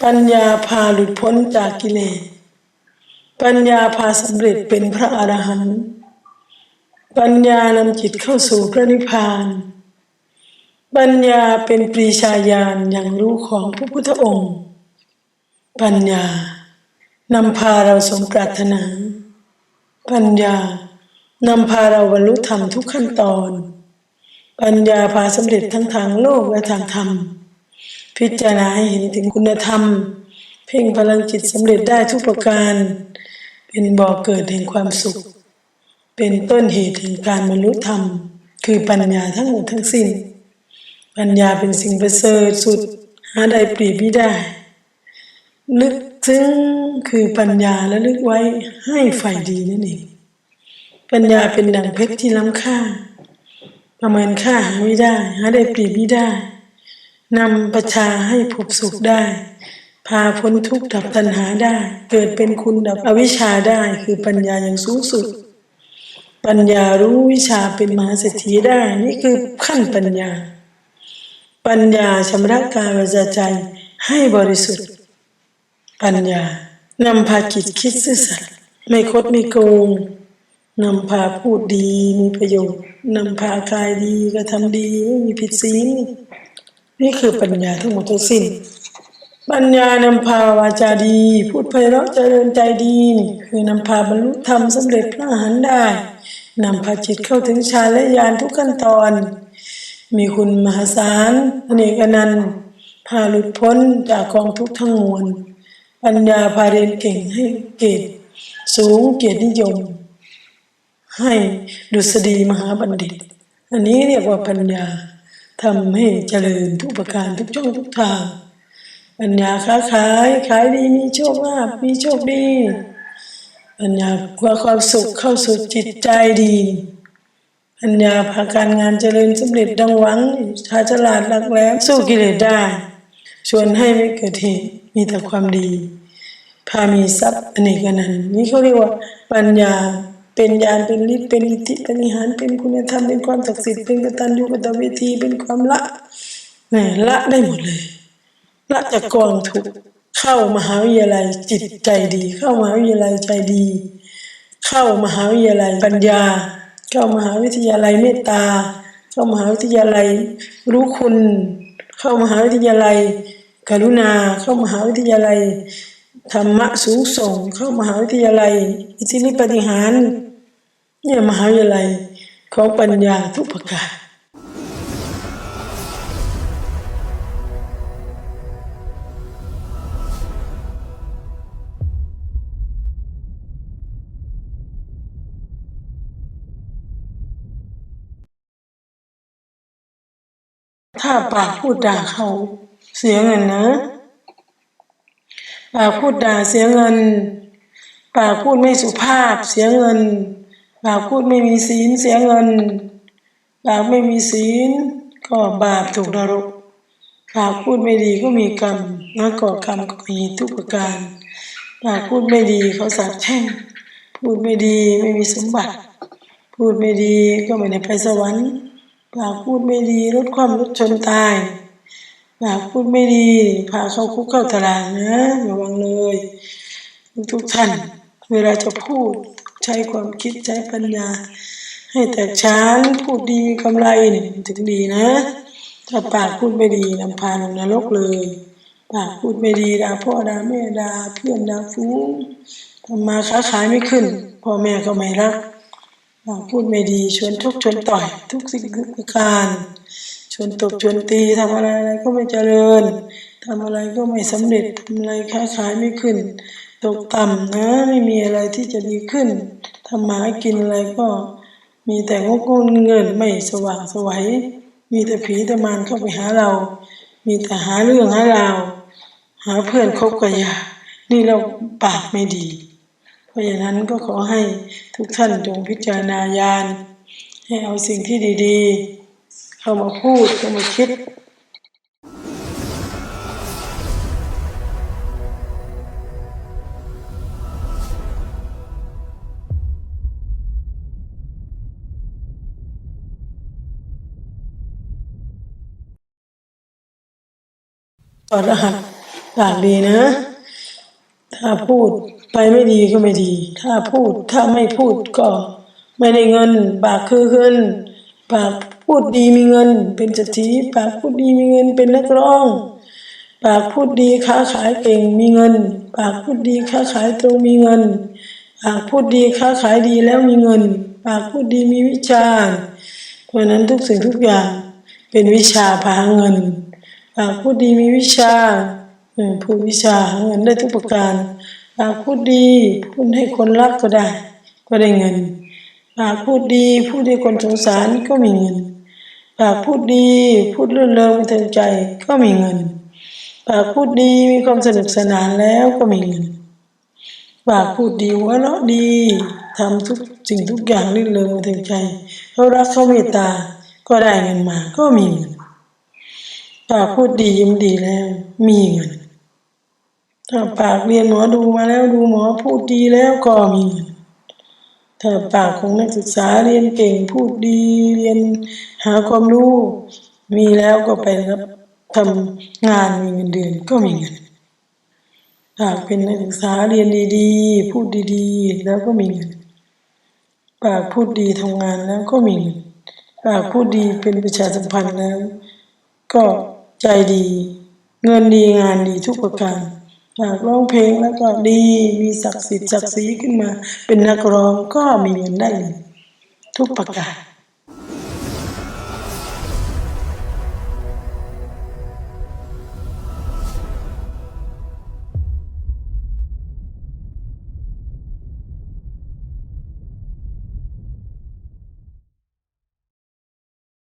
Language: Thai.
ปัญญาพาหลุดพ้นจากกิเลส ปัญญาพาสำเร็จเป็นพระอรหันต์ปัญญานำจิตเข้าสู่พระนิพพาน ปัญญาเป็นปรีชาญาณอย่างรู้ของพระพุทธองค์ ปัญญานำพาเราสมปรารถนา ปัญญานำพาเราบรรลุธรรมทุกขั้นตอน ปัญญาพาสำเร็จทั้งทางโลกและทางธรรม พิจารณาให้เห็นถึงคุณธรรม เพ่งพลังจิตสำเร็จได้ทุกประการ เป็นบ่อเกิดแห่งความสุข เป็นต้นเหตุแห่งการบรรลุธรรม คือปัญญาทั้งหมดทั้งสิ้น ปัญญาเป็นสิ่งประเสริฐสุด หาใดเปรียบไม่ได้ ลึกซึ้งคือปัญญาและลึกไว้ให้ฝ่ายดีนั่นเองปัญญาเป็นดั่งเพชรที่ล้ำค่า ประเมินค่าหาไม่ได้ หาได้เปรียบไม่ได้ นำประชาให้พบสุขได้ พาพ้นทุกข์ดับตัณหาได้ เกิดเป็นคุณดับอวิชชาได้ คือปัญญาอย่างสูงสุด ปัญญารู้วิชาเป็นมหาเศรษฐีได้ นี่คือขั้นปัญญา ปัญญาชำระกายวาจาใจให้บริสุทธิ์ ปัญญานำพาจิตคิดซื่อสัตย์ไม่คดไม่โกงนำพาพูดดีมีประโยชน์นำพากายดีกระทำดีไม่มีผิดศีล นี่คือปัญญาทั้งหมดทั้งสิ้น ปัญญานำพาวาจาดี พูดไพเราะเจริญใจดีนี่คือนำพาบรรลุธรรมสำเร็จพระอรหันต์ได้นำพาจิตเข้าถึงฌานและญาณทุกขั้นตอน มีคุณมหาศาลอเนกอนันต์พาหลุดพ้นจากกองทุกข์ทั้งมวลปัญญาพาเรียนเก่งให้เกรดสูงเกียรตินิยม ให้ดุษฎีมหาบัณฑิต อันนี้เรียกว่าปัญญา ทำให้เจริญทุกประการทุกช่องทุกทางปัญญาค้าขายขายดีมีโชคลาภมีโชคดีปัญญาเพื่อความสุขเข้าสู่จิตใจดีปัญญาพาการงานเจริญสำเร็จดังหวังชาฉลาดหลักแหลมสู้กิเลสได้ ชวนให้ไม่เกิดเหตุมีแต่ความดี พามีทรัพย์อเนกนันต์นี่เขาเรียกว่าปัญญา เป็นญาณเป็นฤทธิ์เป็นอิทธิเป็นนิหารเป็นคุณธรรมเป็นความศักดิ์สิทธิ์เป็นกตัญญูกตเวทีเป็นความละนี่ละได้หมดเลยละจากกองทุกเข้ามหาวิทยาลัยจิตใจดี เข้ามหาวิทยาลัยใจดี เข้ามหาวิทยาลัยปัญญา เข้ามหาวิทยาลัยเมตตา เข้ามหาวิทยาลัยรู้คุณ เข้ามหาวิทยาลัย กรุณา เข้ามหาวิทยาลัย ธรรมะสูงส่งเข้ามหาวิทยาลัย อิทธิฤทธิปฏิหารเนี่ยมหาวิทยาลัยของปัญญาทุกประการถ้าปากพูดด่าเขาเสียเงินนะ ปากพูดด่าเสียเงิน ปากพูดไม่สุภาพเสียเงิน ปากพูดไม่มีศีลเสียเงิน ปากไม่มีศีลก็บาปถูกนรก ปากพูดไม่ดีก็มีกรรมนะก่อกรรมก็มีทุกประการ ปากพูดไม่ดีเขาสาปแช่ง พูดไม่ดีไม่มีสมบัติ พูดไม่ดีก็ไม่ได้ไปสวรรค์ ปากพูดไม่ดีลดความลดชนตาย ปากพูดไม่ดี พาเข้าคุกเข้าตารางนะระวังเลย ทุกท่าน เวลาจะพูดใช้ความคิดใช้ปัญญา ให้แตกฉานพูดดีกำไรเนี่ยถึงดีนะ ถ้าปากพูดไม่ดีนำพาลงนรกเลย ปากพูดไม่ดีด่าพ่อด่าแม่ด่าเพื่อนด่าฟูงทำมาค้าขายไม่ขึ้นพ่อแม่ก็ไม่รักปาพูดไม่ดีชวนทุกชวนต่อยทุกสิ่งทุกประการ ชวนตบชวนตีทำอะไรอะไรก็ไม่เจริญทำอะไรก็ไม่สำเร็จทำอะไรค้าขายไม่ขึ้น ตกต่ำนะไม่มีอะไรที่จะดีขึ้นทำมาหากินอะไรก็ มีแต่งกงเงินไม่สว่างไสวัยมีแต่ผีต่มารเข้าไปหาเรา มีแต่หาเรื่องหาราว หาเพื่อนคบกับยานี่เราปากไม่ดี เพราะฉะนั้นก็ขอให้ทุกท่านจงพิจารณาญาณให้เอาสิ่งที่ดี ๆ เข้ามาพูดเข้ามาคิดต่อรหัสปากดีนะ ถ้าพูดไปไม่ดีก็ไม่ดี ถ้าพูดถ้าไม่พูดก็ไม่ได้เงิน ปากคือขึ้น ปาก พูดดีมีเงิน เป็นเศรษฐีปากพูดดีมีเงินเป็นนักร้อง ปากพูดดีค้าขายเก่งมีเงิน ปากพูดดีค้าขายตรงมีเงิน ปากพูดดีค้าขายดีแล้วมีเงิน ปากพูดดีมีวิชาเพราะนั้นทุกสิ่งทุกอย่างเป็นวิชาพาเงิน ปากพูดดีมีวิชาเออพูดวิชาหาเงินได้ทุกประการ ปากพูดดีพูดให้คนรักก็ได้ ก็ได้เงิน ปากพูดดีพูดให้คนสงสารก็มีเงิน ปากพูดดี พูดเรื่องเริงบันเทิงใจก็มีเงิน ปากพูดดีมีความสนุกสนานแล้วก็มีเงิน ปากพูดดีหัวเราะดีทำทุกสิ่งทุกอย่างรื่นเริงบันเทิงใจเขารักเขาเมตตาก็ได้เงินมาก็มีเงินปากพูดดียิ้มดีแล้ว มีเงินถ้าปากเรียนหมอดูมาแล้วดูหมอพูดดีแล้วก็มีเงิน ถ้าปากของนักศึกษาเรียนเก่งพูดดีเรียนหาความรู้ มีแล้วก็ไปรับทำงานมีเงินเดือนก็มีเงินหากเป็นนักศึกษาเรียนดีๆ พูดดีๆ แล้วก็มีเงินปากพูดดีทำงานแล้วก็มีเงินปากพูดดีเป็นประชาสัมพันธ์แล้ว ก็ใจดี เงินดีงานดีทุกประการ หากร้องเพลงแล้วก็ดีมีศักดิ์สิทธิ์ศักดิ์ศรีขึ้นมา เป็นนักร้องก็มีเงินได้เลยทุกประการ